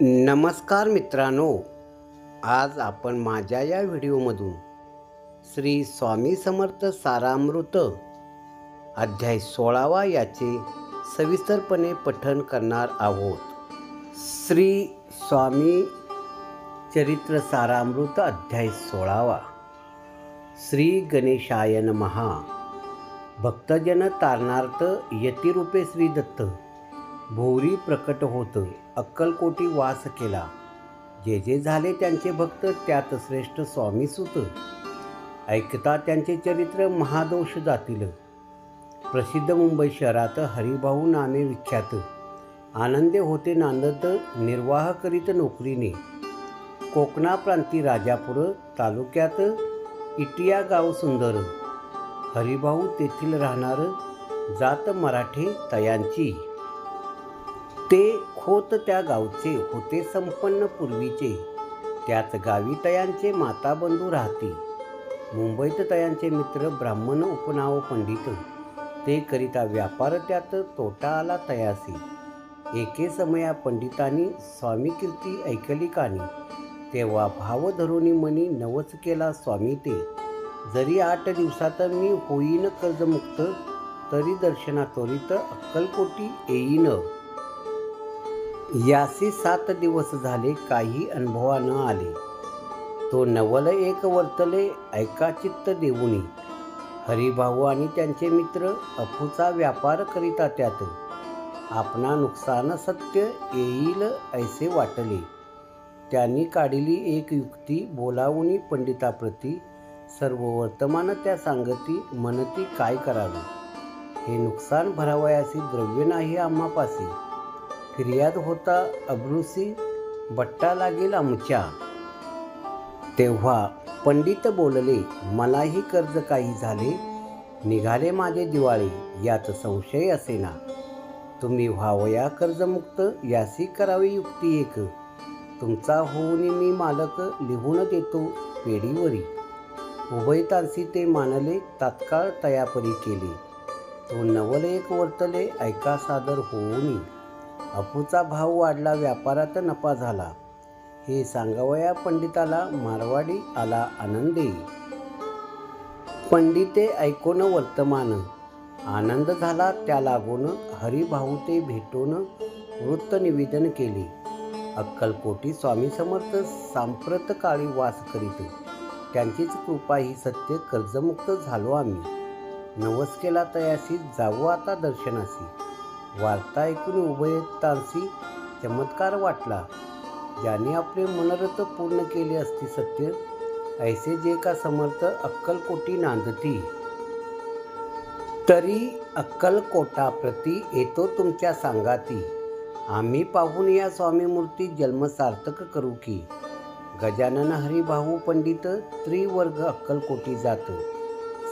नमस्कार मित्रांनो आज आपण माझ्या या व्हिडिओमधून श्री स्वामी समर्थ सारामृत अध्याय सोळावा याचे सविस्तरपणे पठण करणार आहोत. श्री स्वामी चरित्र सारामृत अध्याय सोळावा. श्री गणेशायन महा भक्तजन तारणार्थ यतिरूपे श्री दत्त भोवरी प्रकट होतं अक्कलकोटी वास केला. जे जे झाले त्यांचे भक्त त्यात श्रेष्ठ स्वामी सुत ऐकता त्यांचे चरित्र महादोष जातील. प्रसिद्ध मुंबई शहरात हरिभाऊ नामे विख्यात. आनंदे होते नांदत निर्वाह करीत नोकरीने. कोकणा प्रांती राजापूर तालुक्यात इटिया गाव सुंदर. हरिभाऊ तेथील राहणार जात मराठे तयांची. ते खोत त्या गावचे होते संपन्न पूर्वीचे. त्याच गावी तयांचे माताबंधू राहते. मुंबईत तयांचे मित्र ब्राह्मण उपनाव पंडित. ते करिता व्यापार त्यात तोटा आला तयासी. एके समया पंडितांनी स्वामी कीर्ती ऐकली कानी. तेव्हा भाव धरुणी मनी नवच केला स्वामी ते. जरी आठ दिवसात मी होईन कर्जमुक्त तरी दर्शना त्वरित अक्कलकोटी येईन. यासी सात दिवस झाले काही अनुभवा न आले. तो नवल एक वर्तले ऐका चित्त देऊनी. हरिभाऊ आणि त्यांचे मित्र अफूचा व्यापार करिता त्यात आपणा नुकसान सत्य येईल ऐसे वाटले. त्यांनी काढली एक युक्ती बोलावूनी पंडिताप्रती. सर्व वर्तमान त्या सांगती मनती काय करावी? हे नुकसान भरावयासी द्रव्य नाही आम्हापासी. फिर्याद होता अब्रुसी बट्टा लागेल आमच्या. तेव्हा पंडित बोलले मलाही कर्ज काही झाले निघाले माझे दिवाळी यात संशय असेना. तुम्ही व्हावया कर्जमुक्त यासी करावी युक्ती एक. तुमचा होऊन मी मालक लिहून देतो पेढीवरी. उभयतांसी ते मानले तात्काळ तयापरी केले. तो नवल एक वर्तले ऐका सादर होऊनी. अफूचा भाव वाढला व्यापारात नफा झाला. हे सांगावया पंडिताला मारवाडी आला आनंदी. पंडिते ऐकून वर्तमान. आनंद झाला त्या लागून हरिभाऊ ते भेटून वृत्त निवेदन केले. अक्कलकोटी स्वामी समर्थ सांप्रत काळी वास करीत. त्यांचीच कृपा ही सत्य कर्जमुक्त झालो आम्ही. नवस केला तयासी जाऊ आता दर्शनासी वार्ता ऐकून उभयतांशी चमत्कार वाटला. ज्याने आपले मनोरथ पूर्ण केले असती सत्य ऐसे जे का समर्थ अक्कलकोटी नांदती. तरी अक्कलकोटाप्रती येतो तुमच्या सांगाती. आम्ही पाहून या स्वामीमूर्ती जन्म सार्थक करू की. गजानन हरिभाऊ पंडित त्रिवर्ग अक्कलकोटी जात.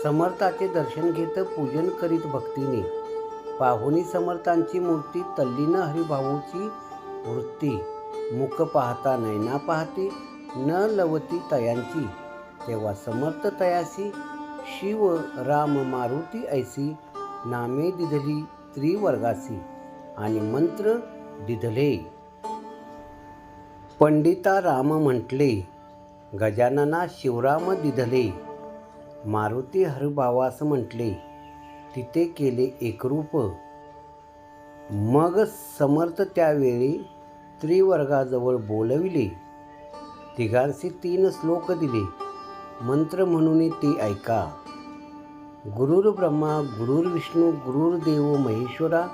समर्थाचे दर्शन घेत पूजन करीत भक्तीने. पाहुणी समर्थांची मूर्ती तल्लीन हरिभाऊची वृत्ती. मुख पाहता नैना पाहते न लवती तयांची. तेव्हा समर्थ तयासी शिव राम मारुती ऐसी नामे दिधली त्रिवर्गासी आणि मंत्र दिधले. पंडिता राम म्हटले गजानना शिवराम दिधले. मारुती हरिभावास म्हटले तिथे केले एकरूप मग समर्थ त्यावेळी त्रिवर्गाजवळ बोलविले. तिघांशी तीन श्लोक दिले. मंत्र म्हणून ते ऐका. गुरुर ब्रह्मा गुरुर विष्णू महेश्वरा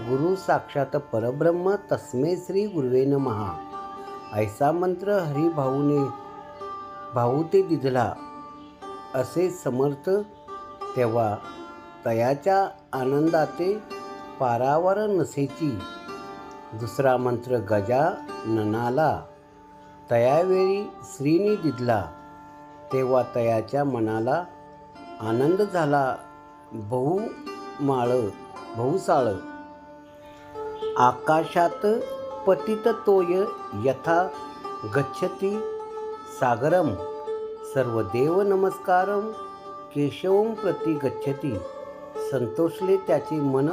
गुरु साक्षात परब्रह्म तस्मे श्री गुरुवे महा ऐसा मंत्र हरिभाऊने भाऊ ते दिधला. असे समर्थ तेव्हा तयाच्या आनंदाते पारावर नसेची. दुसरा मंत्र गजाननाला तयावेळी श्रीनी दिदला. तेव्हा तयाच्या मनाला आनंद झाला. बहुमाळ बहुसाळ आकाशात पतित तोय यथा गच्छती सागरम. सर्व देव नमस्कारम केशवं प्रति गच्छती. संतोषले त्याचे मन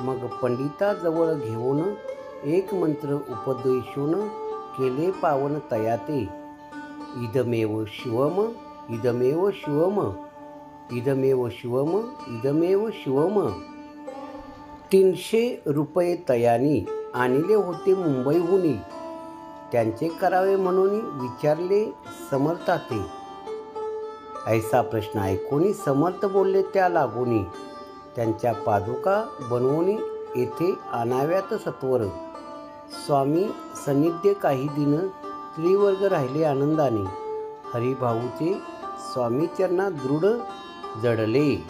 मग पंडिताजवळ घेऊन एक मंत्र उपदेशून केले पावन तयाते. इदमेव शिवम इदमेव शिवम इदमेव शिवम इदमेव शिवम. तीनशे रुपये तयानी आणले होते मुंबईहून. त्यांचे करावे म्हणून विचारले समर्थाते. ऐसा प्रश्न ऐकून समर्थ बोलले त्या लागून. त्यांच्या पादुका बनवून येथे आणाव्यात सत्वर. स्वामी सन्निध्य काही दिन त्रिवर्ग राहिले आनंदाने. हरिभाऊचे स्वामीचरणा दृढ जडले.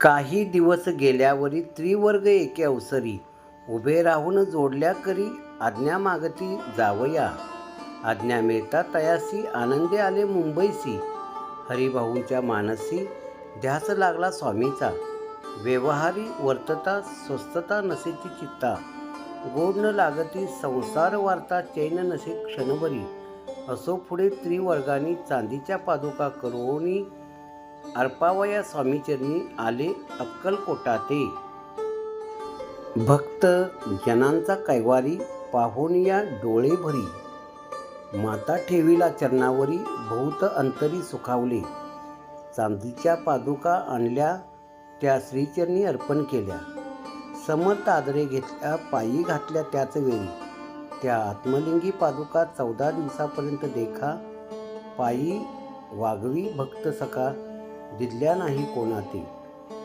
काही दिवस गेल्यावरी त्रिवर्ग एके अवसरी उभे राहून जोडल्या करी आज्ञा मागती जावया. आज्ञा मिळता तयासी आनंदे आले मुंबईसी. हरिभाऊंच्या मानसी ध्यास लागला स्वामीचा. व्यवहारी वर्तता स्वस्थता नसेची चित्ता. गोड न लागती संसार वार्ता चैन नसे क्षणभरी. असो पुढे त्रिवर्गानी चांदीच्या पादुका करोनी अर्पावया स्वामीचरणी आले अक्कलकोटा ते भक्त जनांचा कैवारी पाहून या डोळे भरी. माता ठेवीला चरणावरी बहुत अंतरी सुखावले. चांदीच्या पादुका आणल्या त्या श्रीचरणी अर्पण केल्या. समर्थ आदरे घेतल्या पायी घातल्या त्याच वेळी. त्या आत्मलिंगी पादुका चौदा दिवसापर्यंत देखा. पायी वागवी भक्त सखा दिल्या नाही कोणाती.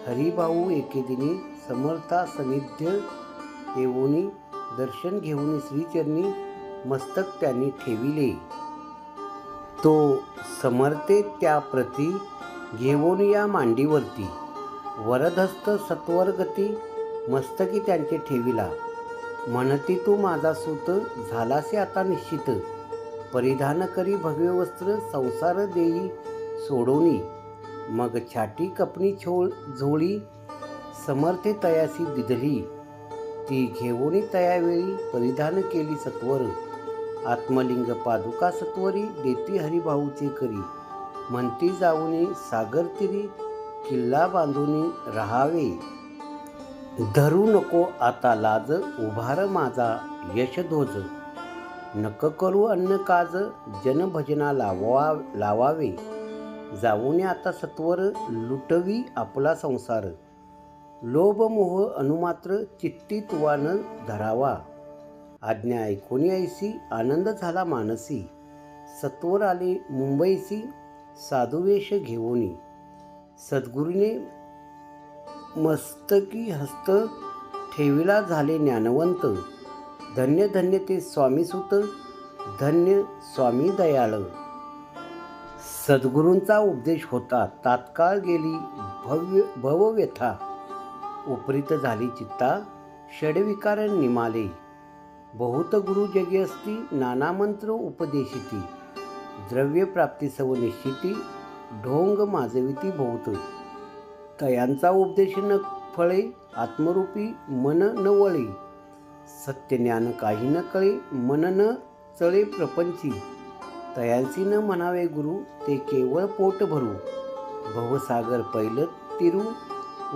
हरिभाऊ एके दिनी समर्था सनिध्य येऊनी दर्शन घेऊन श्रीचरणी मस्तक त्यांनी ठेविले. तो समर्थे त्या प्रती घेऊन या मांडीवरती. वरदहस्त सत्वरगती मस्तकी त्यांचे ठेविला. म्हणती तू माझा सूत झालासे आता निश्चित. परिधान करी भव्य वस्त्र संसार देई सोडोनी. मग छाटी कपणी छोळ झोळी समर्थे तयासी दिधली ती घेऊनी तयावेळी परिधान केली सत्वर. आत्मलिंग पादुका सत्वरी देती हरिभाऊचे करी. म्हणती जाऊनी सागरतिरी किल्ला बांधूनी राहावे. धरू नको आता लाज उभार माझा यशध्वज नक करू अन्न काज जनभजना लावा लावावे. जाऊने आता सत्वर लुटवी आपला संसार. लोभ मोह अनुमात्र चित्ती तुवा धरावा. आज्ञा ऐकून ऐसी आनंद झाला मानसी. सत्वर आले मुंबईसी साधुवेश घेऊनी सद्गुरूने मस्तकी हस्त ठेविला झाले ज्ञानवंत. धन्य धन्य ते स्वामीसुत धन्य स्वामी दयाळ. सद्गुरूंचा उपदेश होता तात्काळ गेली भव्य भवव्यथा. उपरीत झाली चित्ता षडविकार निमाले. बहुत गुरु जगी असती नाना मंत्र उपदेशिती. द्रव्य प्राप्ती सव निश्चिती ढोंग माजविती भोवतोय. तयांचा उपदेश न फळे आत्मरूपी मन न वळे. सत्यज्ञान काही न कळे मन न चळे प्रपंची. तयांसी न म्हणावे गुरु ते केवळ पोट भरू. भवसागर पैल तिरू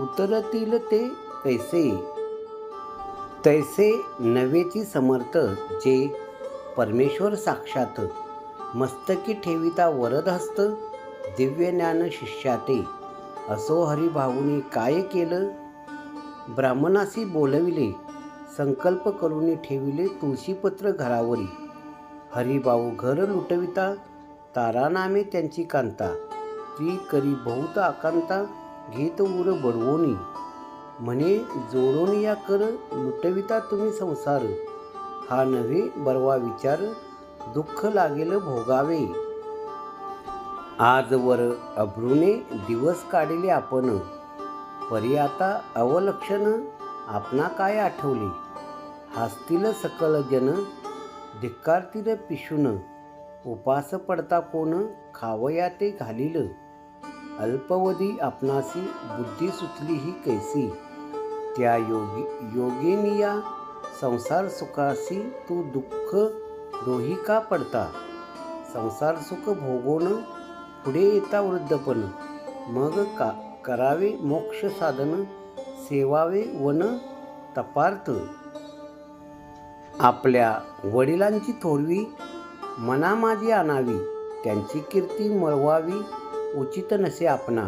उतरतील ते कैसे? तैसे नवेची समर्थ जे परमेश्वर साक्षात मस्तकी ठेविता वरदहस्त दिव्य ज्ञान शिष्याते. असो हरिभाऊने काय केलं? ब्राह्मणासी बोलविले संकल्प करून ठेविले तुळशीपत्र घरावरी. हरिभाऊ घर लुटविता तारानामे त्यांची कांता. ती करी बहुत आकांता घेत उर बडवोनी. म्हणे जोडून या कर लुटविता तुम्ही संसार. हा नव्हे बरवा विचार दुःख लागेल भोगावे. आजवर अभ्रूने दिवस काढले आपण. परी आता अवलक्षण आपणा काय आठवले? हासतील सकल जन धिक्कारतील पिशून. उपास पडता कोण? खावया ते घालील. अल्पवधी आपणासी बुद्धी सुचली ही कैसी? त्या योगी योगिनिया संसार सुखासी तू दुःख दोही का पडता? संसार सुख भोगोन पुढे येता वृद्धपण. मग का करावे मोक्ष साधन सेवावे वन तपार्थ. आपल्या वडिलांची थोरवी मनामाजी आणावी त्यांची कीर्ती मळवावी उचित नसे आपणा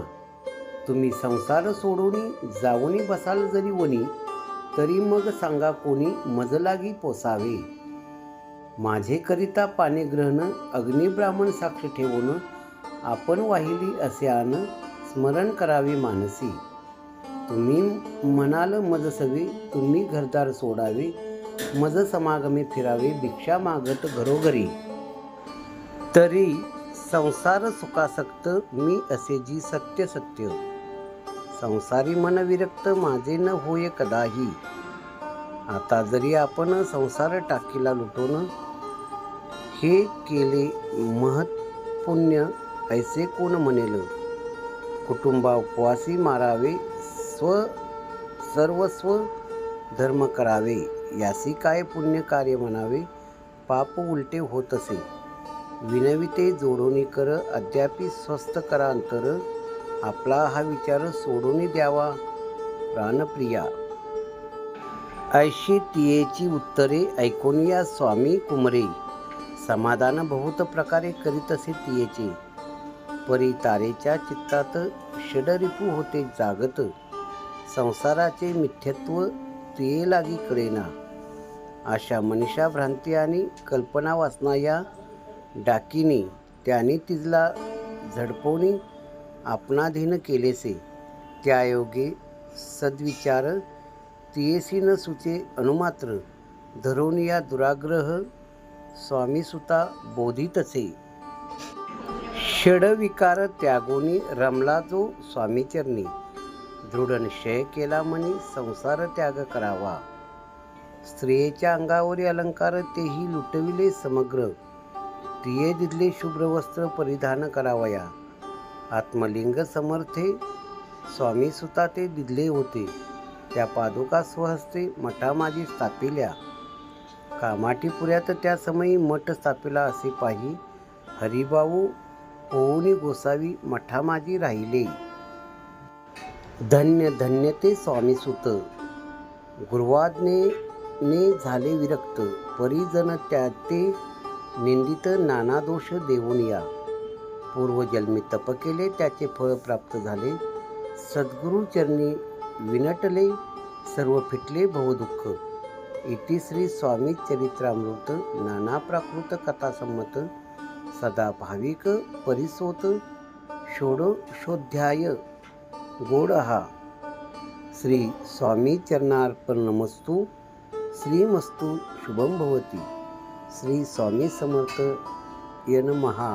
तुम्ही संसार सोडून जाऊनी बसाल जरी वनी तरी मग सांगा कोणी मजलागी पोसावे. माझेकरिता पाणी ग्रहण अग्निब्राह्मण साक्ष ठेवून आपण वाहिली असे आन स्मरण करावी मानसी. तुम्ही म्हणाल मजसवी तुम्ही घरदार सोडावे मज समागमी फिरावे भिक्षा मागत घरोघरी. तरी संसार सुखासक्त मी असे जी सत्य सत्य. संसारी मन विरक्त माझे न होय कदाही. आता जरी आपण संसार टाकीला लुटून हे केले महत् पुण्य ऐसे कोण म्हणेल? कुटुंबा उपवासी मारावे स्व सर्वस्व धर्म करावे यासी काय पुण्य कार्य म्हणावे? पाप उलटे होत असे. विनविते जोडोनी कर अद्यापि स्वस्थ करा अंतर. आपला हा विचार सोडून द्यावा प्राणप्रिया. ऐशी तियेची उत्तरे ऐकून या स्वामी कुमरे. समाधान बहुत प्रकारे करीत असे तियेचे. परी तारेच्या चित्तात षडरिपू होते जागत. संसाराचे मिथ्यत्व तिये लागी कळेना. अशा मनीषा भ्रांती आणि कल्पना वाचना या डाकीने त्याने तिजला झडपवणी आपणाधीन केलेसे. त्यायोगे सद्विचार तियेसी न सुचे अनुमात्र धरून या दुराग्रह स्वामीसुता बोधितचे षडविकार त्यागोनी रमला जो स्वामीचरणी दृढ निश्चय केला म्हणे संसार त्याग करावा. स्त्रियेच्या अंगावरील अलंकार तेही लुटविले समग्र. तिये दिदले शुभ्र वस्त्र परिधान करावया. आत्मलिंग समर्थे स्वामी सुता ते दिदले होते. त्या पादुका स्वहस्ते मठामाजी स्थापिल्या. कामाटीपुऱ्यात त्या समयी मठ स्थापिला असे पाही हरिभाऊ होऊनी गोसावी मठामाजी राहिले. धन्य धन्य ते स्वामीसुत गुरुवादने ने झाले विरक्त. परिजन त्या ते निंदित नाना दोष देऊन या. पूर्वजन्मी तप केले त्याचे फळ प्राप्त झाले. सद्गुरुचरणी विनटले सर्व फिटले भवदुःख इति श्री स्वामी चरित्रामृत नाना प्राकृत कथासंमत सदा भाविक परिसोत षोडशोध्याय गोड हा। श्री स्वामी चरणार्पण नमस्तू श्रीमस्तू शुभम भवती। श्री स्वामी समर्थ यन महा